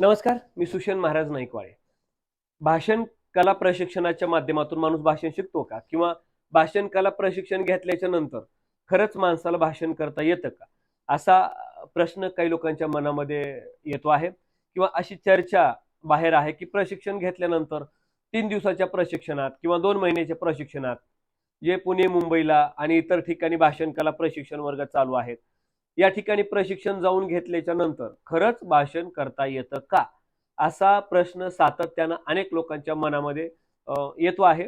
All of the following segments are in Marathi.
नमस्कार मी सुशन महाराज नाईकवाळे भाषण कला प्रशिक्षणाच्या माध्यमातून माणूस भाषण शिकतो का? किंवा भाषण कला प्रशिक्षण घेतल्याच्या नंतर खरंच माणसाला भाषण करता येतं का? असा प्रश्न काही लोकांच्या मनामध्ये येतो आहे. किंवा अशी चर्चा बाहेर आहे की प्रशिक्षण घेतल्यानंतर तीन दिवसाच्या प्रशिक्षणात किंवा दोन महिन्याच्या प्रशिक्षणात जे पुणे मुंबईला आणि इतर ठिकाणी भाषण कला प्रशिक्षण वर्ग चालू आहेत या ठिकाणी प्रशिक्षण जाऊन घेतल्याच्या नंतर खरंच भाषण करता येतं का? असा प्रश्न सातत्यानं अनेक लोकांच्या मनामध्ये येतो आहे.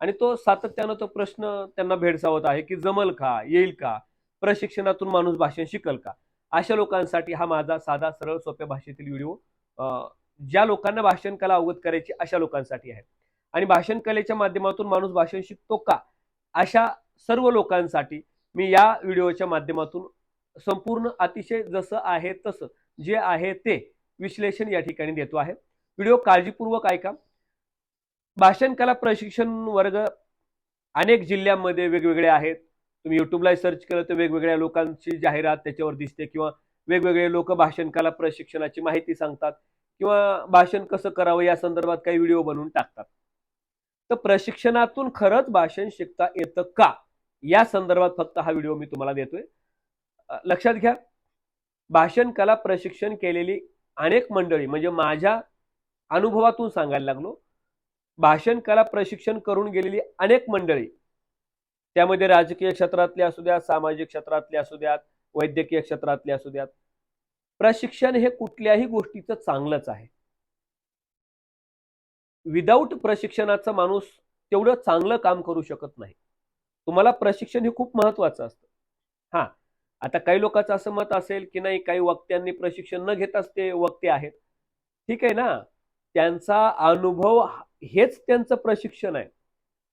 आणि तो सातत्यानं तो प्रश्न त्यांना भेडसावत आहे की जमल का? येईल का? प्रशिक्षणातून माणूस भाषण शिकल का? अशा लोकांसाठी हा माझा साधा सरळ सोप्या भाषेतील व्हिडिओ ज्या लोकांना भाषण कला अवगत करायची अशा लोकांसाठी आहे. आणि भाषण कलेच्या माध्यमातून माणूस भाषण शिकतो का? अशा सर्व लोकांसाठी मी या व्हिडिओच्या माध्यमातून संपूर्ण अतिशय जसं आहे तसं जे आहे ते विश्लेषण या ठिकाणी देतो आहे. व्हिडिओ काळजीपूर्वक ऐका. भाषण कला प्रशिक्षण वर्ग अनेक जिल्ह्यांमध्ये वेगवेगळे आहेत. तुम्ही युट्यूबला सर्च केलं तर वेगवेगळ्या लोकांची जाहिरात त्याच्यावर दिसते किंवा वेगवेगळे लोक भाषण कला प्रशिक्षणाची माहिती सांगतात किंवा भाषण कसं करावं या संदर्भात काही व्हिडिओ बनवून टाकतात. तर प्रशिक्षणातून खरंच भाषण शिकता येतं का? या संदर्भात फक्त हा व्हिडिओ मी तुम्हाला देतोय. लक्षात घ्या. भाषण कला प्रशिक्षण केलेली अनेक मंडळी म्हणजे माझ्या अनुभवातून सांगायला लागलो भाषण कला प्रशिक्षण करून गेलेली अनेक मंडळी त्यामध्ये राजकीय क्षेत्रातले असू द्यात सामाजिक क्षेत्रातले असू द्यात वैद्यकीय क्षेत्रातले असू द्यात प्रशिक्षण हे कुठल्याही गोष्टीचं चांगलंच आहे. विदाऊट प्रशिक्षणाचा माणूस तेवढं चांगलं काम करू शकत नाही. तुम्हाला प्रशिक्षण हे खूप महत्वाचं असतं. हा आता काही लोकांचं असं मत असेल की नाही काही वक्त्यांनी प्रशिक्षण न घेताच ते वक्ते आहेत. ठीक आहे ना? त्यांचा अनुभव हेच त्यांचं प्रशिक्षण आहे.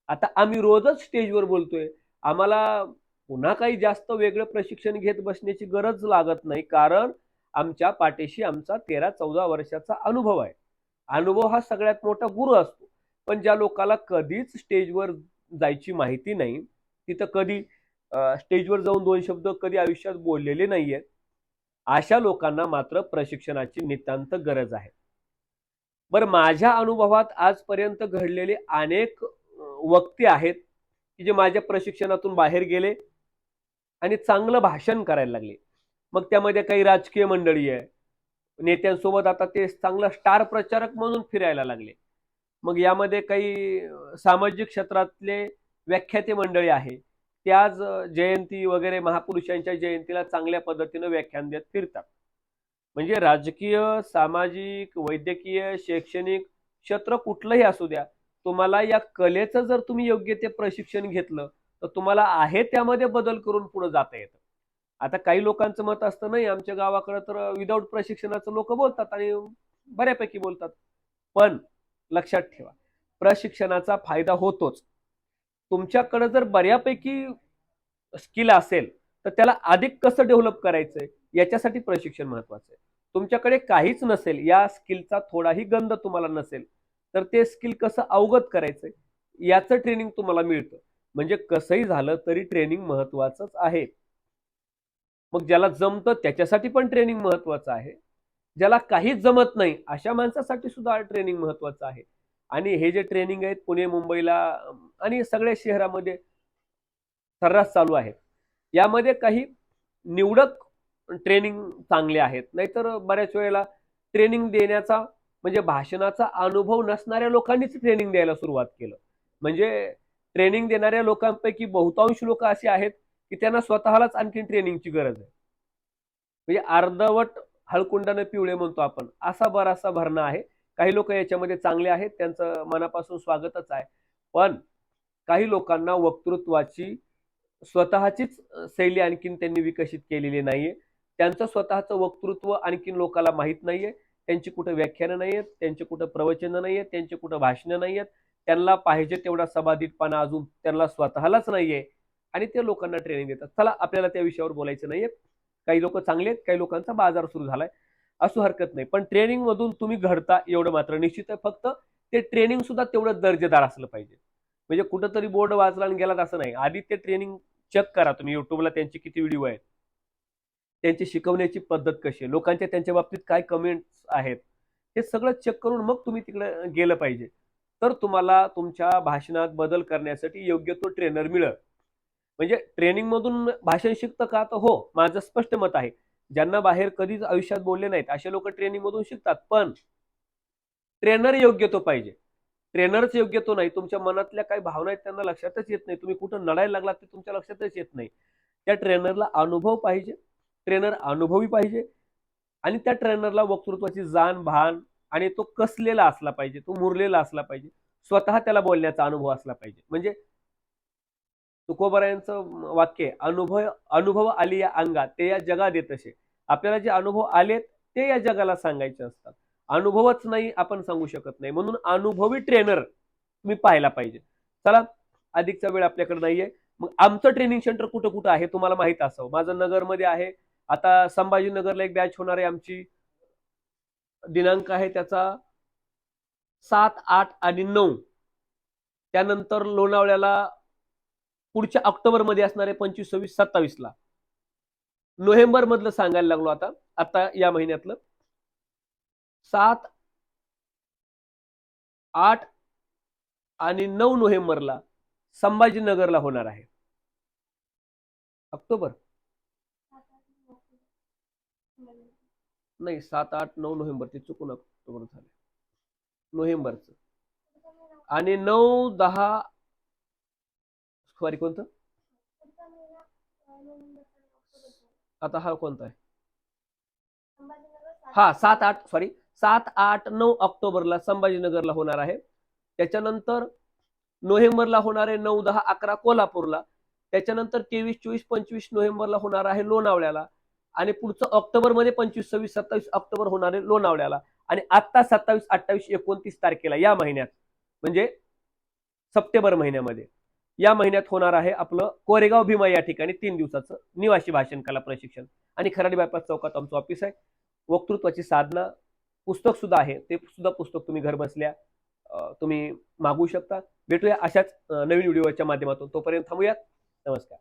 आता आम्ही रोजच स्टेजवर बोलतोय. आम्हाला पुन्हा काही जास्त वेगळं प्रशिक्षण घेत बसण्याची गरज लागत नाही कारण आमच्या पाठीशी आमचा तेरा चौदा वर्षाचा अनुभव आहे. अनुभव हा सगळ्यात मोठा गुरु असतो. पण ज्या लोकाला कधीच स्टेजवर जायची माहिती नाही तिथं कधी स्टेजवर जाऊन दोन शब्द कधी आयुष्यात बोललेले नाहीये अशा लोकांना मात्र प्रशिक्षणाची नितांत गरज आहे. बरं माझ्या अनुभवात आजपर्यंत घडलेले अनेक वक्ते आहेत की जे माझ्या प्रशिक्षणातून बाहेर गेले आणि चांगलं भाषण करायला लागले. मग त्यामध्ये काही राजकीय मंडळी आहे नेत्यांसोबत आता ते चांगलं स्टार प्रचारक म्हणून फिरायला लागले. मग यामध्ये काही सामाजिक क्षेत्रातले व्याख्याते मंडळी आहे. त्याच जयंती वगैरे महापुरुषांच्या जयंतीला चांगल्या पद्धतीनं व्याख्यान देत फिरतात. म्हणजे राजकीय सामाजिक वैद्यकीय शैक्षणिक क्षेत्र कुठलंही असू द्या तुम्हाला या कलेचं जर तुम्ही योग्य ते प्रशिक्षण घेतलं तर तुम्हाला आहे त्यामध्ये बदल करून पुढे जाता येतं. आता काही लोकांचं मत असतं नाही आमच्या गावाकडे तर विदाऊट प्रशिक्षणाचं लोक बोलतात आणि बऱ्यापैकी बोलतात. पण लक्षात ठेवा प्रशिक्षणाचा फायदा होतोच. तुमच्याकडे जर बऱ्यापैकी स्किल असेल तर त्याला अधिक कसं डेव्हलप करायचंय? याच्यासाठी प्रशिक्षण महत्वाचं आहे. तुमच्याकडे काहीच नसेल या स्किलचा थोडाही गंध तुम्हाला नसेल तर ते स्किल कसं अवगत करायचंय? याचं ट्रेनिंग तुम्हाला मिळतं. म्हणजे कसंही झालं तरी ट्रेनिंग महत्वाचंच आहे. मग ज्याला जमतं त्याच्यासाठी पण ट्रेनिंग महत्वाचं आहे. ज्याला काहीच जमत नाही अशा माणसासाठी सुद्धा ट्रेनिंग महत्वाचं आहे. आणि हे जे ट्रेनिंग आहेत पुणे मुंबईला आणि सगळ्या शहरामध्ये सर्रास चालू आहे. यामध्ये काही निवडक ट्रेनिंग चांगले आहेत. नाहीतर बऱ्याच वेळेला ट्रेनिंग देण्याचा म्हणजे भाषणाचा अनुभव नसणाऱ्या लोकांनीच ट्रेनिंग द्यायला सुरुवात केलं. म्हणजे ट्रेनिंग देणाऱ्या लोकांपैकी बहुतांश लोक असे आहेत की त्यांना स्वतःलाच आणखी ट्रेनिंगची गरज आहे. म्हणजे अर्धवट हळकुंडाने पिवळे म्हणतो आपण. असा बराचसा भरणा आहे. काही लोक याच्यामध्ये चांगले आहेत त्यांचं मनापासून स्वागतच आहे. पण काही लोकांना वक्तृत्वाची स्वतःचीच शैली आणखीन त्यांनी विकसित केलेली नाहीये. त्यांचं स्वतःचं वक्तृत्व आणखीन लोकांना माहीत नाहीये. त्यांची कुठं व्याख्यानं नाही आहेत त्यांचे कुठं प्रवचनं नाही आहेत त्यांचे कुठं भाषणं नाही आहेत त्यांना पाहिजे तेवढा सभाधितपणा अजून त्यांना स्वतःलाच नाहीये. आणि ते लोकांना ट्रेनिंग देतात. चला आपल्याला त्या विषयावर बोलायचं नाहीये. काही लोक चांगले आहेत काही लोकांचा बाजार सुरू झालाय. असू हरकत नाही. पण ट्रेनिंग मधून तुम्ही घडता एवढं मात्र. निश्चित आहे फक्त ते ट्रेनिंग सुद्धा तेवढं दर्जेदार असलं पाहिजे. म्हणजे कुठंतरी बोर्ड वाचला आणि गेलात असं नाही. आधी ते ट्रेनिंग चेक करा तुम्ही. युट्यूबला त्यांचे किती व्हिडिओ आहेत? त्यांची शिकवण्याची पद्धत कशी आहे? लोकांच्या त्यांच्या बाबतीत काय कमेंट्स आहेत? हे सगळं चेक करून मग तुम्ही तिकडे गेलं पाहिजे. तर तुम्हाला तुमच्या भाषणात बदल करण्यासाठी योग्य तो ट्रेनर मिळेल. म्हणजे ट्रेनिंग मधून भाषण शिकतं का? तर हो माझं स्पष्ट मत आहे. ज्यांना बाहेर कधीच आयुष्यात बोलले नाहीत असे लोक ट्रेनिंग मधून शिकतात. पण ट्रेनर योग्य तो पाहिजे. ट्रेनरच योग्य तो नाही. तुमच्या मनातल्या काही भावना आहेत त्यांना लक्षातच येत नाही. तुम्ही कुठं लढायला लागलात ते तुमच्या लक्षातच येत नाही. त्या ट्रेनरला अनुभव पाहिजे. ट्रेनर अनुभवी पाहिजे. आणि त्या ट्रेनरला वक्तृत्वाची जाण भान आणि तो कसलेला असला पाहिजे तो मुरलेला असला पाहिजे. स्वतः त्याला बोलण्याचा अनुभव असला पाहिजे. म्हणजे तुकोबरायांचं वाक्य अनुभव अनुभव आली या अंगात ते या जगात येत असे. आपल्याला जे अनुभव आलेत ते या जगाला सांगायचे असतात. अनुभवच नाही आपण सांगू शकत नाही. म्हणून अनुभवी ट्रेनर तुम्ही पाहायला पाहिजे. चला अधिकचा वेळ आपल्याकडे नाहीये. मग आमचं ट्रेनिंग सेंटर कुठं कुठं आहे तुम्हाला माहीत असावं. माझं नगरमध्ये आहे. आता संभाजीनगरला एक बॅच होणार आहे आमची. दिनांक आहे त्याचा सात आठ आणि नऊ. त्यानंतर लोणावळ्याला पुढच्या ऑक्टोबरमध्ये असणार आहे पंचवीस सव्वीस सत्तावीस ला नोव्हेंबर मधलं सांगायला लागलो आता. आता या महिन्यातलं. सात आठ आणि नऊ नोव्हेंबरला संभाजीनगरला होणार आहे. ऑक्टोबर. नाही सात आठ नऊ नोव्हेंबर ते चुकून ऑक्टोबर झाले. नोव्हेंबरचं. आणि नऊ दहा सॉरी कोणतं? आता हा कोणता आहे? हा सात आठ सॉरी सात आठ नऊ ऑक्टोबरला संभाजीनगरला होणार आहे. त्याच्यानंतर नोव्हेंबरला होणार आहे नऊ दहा अकरा कोल्हापूरला. त्याच्यानंतर तेवीस चोवीस पंचवीस नोव्हेंबरला होणार आहे लोणावळ्याला. आणि पुढचं ऑक्टोबरमध्ये पंचवीस सव्वीस सत्तावीस ऑक्टोबर होणार आहे लोणावळ्याला. आणि आत्ता सत्तावीस अठ्ठावीस एकोणतीस तारखेला या महिन्यात म्हणजे सप्टेंबर महिन्यामध्ये. या महिन्यात होणार आहे आपलं कोरेगाव भीमा या ठिकाणी तीन दिवसाचं निवासी भाषण कला प्रशिक्षण. आणि खराडी बायपास चौकात आमचं ऑफिस आहे. वक्तृत्वाची साधना पुस्तक सुद्धा आहे. ते सुद्धा पुस्तक तुम्ही घर बसल्या तुम्ही मागवू शकता. भेटूया अशाच नवीन व्हिडिओच्या माध्यमातून. तोपर्यंत थांबूयात. नमस्कार.